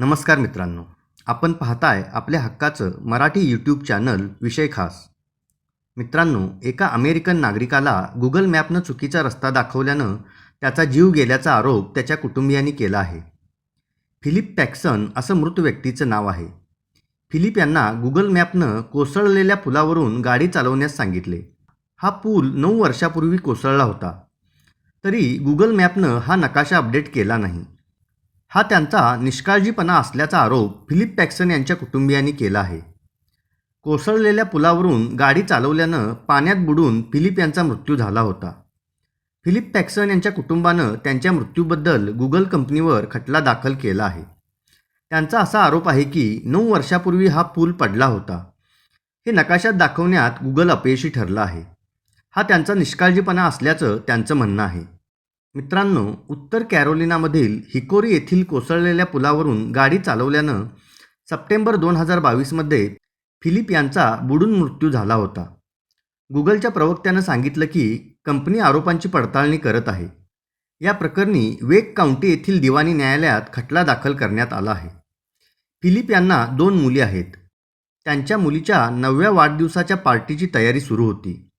नमस्कार मित्रांनो. आपण पाहताय आपल्या हक्काचं मराठी यूट्यूब चॅनल विषय खास. मित्रांनो एका अमेरिकन नागरिकाला गुगल मॅपनं चुकीचा रस्ता दाखवल्यानं त्याचा जीव गेल्याचा आरोप त्याच्या कुटुंबियांनी केला आहे. फिलिप पॅक्सन असं मृत व्यक्तीचं नाव आहे. फिलिप यांना गुगल मॅपनं कोसळलेल्या पुलावरून गाडी चालवण्यास सांगितले. हा पूल नऊ वर्षापूर्वी कोसळला होता. तरी गुगल मॅपनं हा नकाशा अपडेट केला नाही. हा त्यांचा निष्काळजीपणा असल्याचा आरोप फिलिप पॅक्सन यांच्या कुटुंबियांनी केला आहे. कोसळलेल्या पुलावरून गाडी चालवल्यानं पाण्यात बुडून फिलिप यांचा मृत्यू झाला होता. फिलिप पॅक्सन यांच्या कुटुंबानं त्यांच्या मृत्यूबद्दल गुगल कंपनीवर खटला दाखल केला आहे. त्यांचा असा आरोप आहे की नऊ वर्षापूर्वी हा पूल पडला होता. हे नकाशात दाखवण्यात गुगल अपयशी ठरलं आहे. हा त्यांचा निष्काळजीपणा असल्याचं त्यांचं म्हणणं आहे. मित्रांनो उत्तर कॅरोलिनामधील हिकोरी येथील कोसळलेल्या पुलावरून गाडी चालवल्यानं सप्टेंबर दोन हजार बावीसमध्ये फिलिप यांचा बुडून मृत्यू झाला होता. गुगलच्या प्रवक्त्यानं सांगितलं की कंपनी आरोपांची पडताळणी करत आहे. या प्रकरणी वेक काउंटी येथील दिवाणी न्यायालयात खटला दाखल करण्यात आला आहे. फिलिप यांना दोन मुली आहेत. त्यांच्या मुलीच्या नवव्या वाढदिवसाच्या पार्टीची तयारी सुरू होती.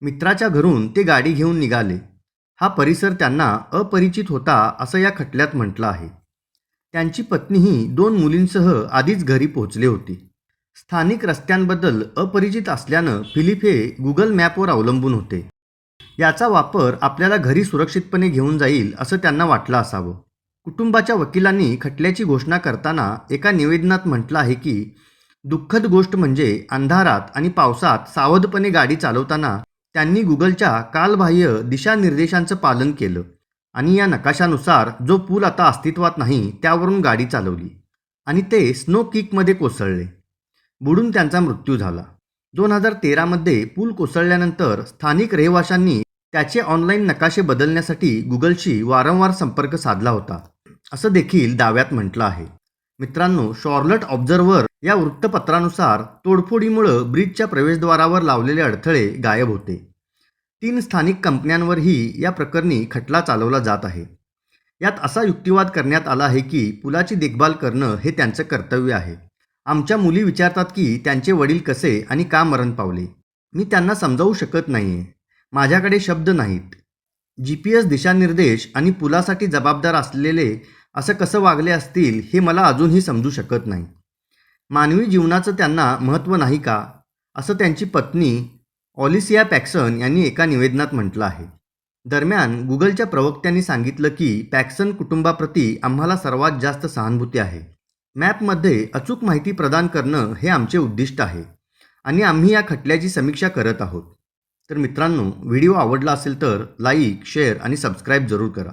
मित्राच्या घरून ते गाडी घेऊन निघाले. हा परिसर त्यांना अपरिचित होता असं या खटल्यात म्हटलं आहे. त्यांची पत्नीही दोन मुलींसह आधीच घरी पोहोचले होती. स्थानिक रस्त्यांबद्दल अपरिचित असल्यानं फिलिप हे गुगल मॅपवर अवलंबून होते. याचा वापर आपल्याला घरी सुरक्षितपणे घेऊन जाईल असं त्यांना वाटलं असावं. कुटुंबाच्या वकिलांनी खटल्याची घोषणा करताना एका निवेदनात म्हटलं आहे की दुःखद गोष्ट म्हणजे अंधारात आणि पावसात सावधपणे गाडी चालवताना त्यांनी गुगलच्या कालबाह्य दिशानिर्देशांचं पालन केलं आणि या नकाशानुसार जो पूल आता अस्तित्वात नाही त्यावरून गाडी चालवली आणि ते स्नो किकमध्ये कोसळले. बुडून त्यांचा मृत्यू झाला. दोन हजार तेरामध्ये पूल कोसळल्यानंतर स्थानिक रहिवाशांनी त्याचे ऑनलाईन नकाशे बदलण्यासाठी गुगलशी वारंवार संपर्क साधला होता असं देखील दाव्यात म्हटलं आहे. मित्रांनो शॉर्लट ऑब्झर्व्हर या वृत्तपत्रानुसार तोडफोडीमुळं ब्रिजच्या प्रवेशद्वारावर लावलेले अडथळे गायब होते. तीन स्थानिक कंपन्यांवरही या प्रकरणी खटला चालवला जात आहे. यात असा युक्तिवाद करण्यात आला आहे की पुलाची देखभाल करणं हे त्यांचं कर्तव्य आहे. आमच्या मुली विचारतात की त्यांचे वडील कसे आणि का मरण पावले? मी त्यांना समजावू शकत नाही आहे माझ्याकडे शब्द नाहीत. जी पी एस दिशानिर्देश आणि पुलासाठी जबाबदार असलेले असं कसं वागले असतील हे मला अजूनही समजू शकत नाही. मानवी जीवनाचं त्यांना महत्त्व नाही का? असं त्यांची पत्नी ऑलिसिया पॅक्सन यांनी एका निवेदनात म्हटलं आहे. दरम्यान गुगलच्या प्रवक्त्यांनी सांगितलं की पॅक्सन कुटुंबाप्रती आम्हाला सर्वात जास्त सहानुभूती आहे. मॅपमध्ये अचूक माहिती प्रदान करणं हे आमचे उद्दिष्ट आहे आणि आम्ही या खटल्याची समीक्षा करत आहोत. तर मित्रांनो व्हिडिओ आवडला असेल तर लाईक शेअर आणि सबस्क्राईब जरूर करा.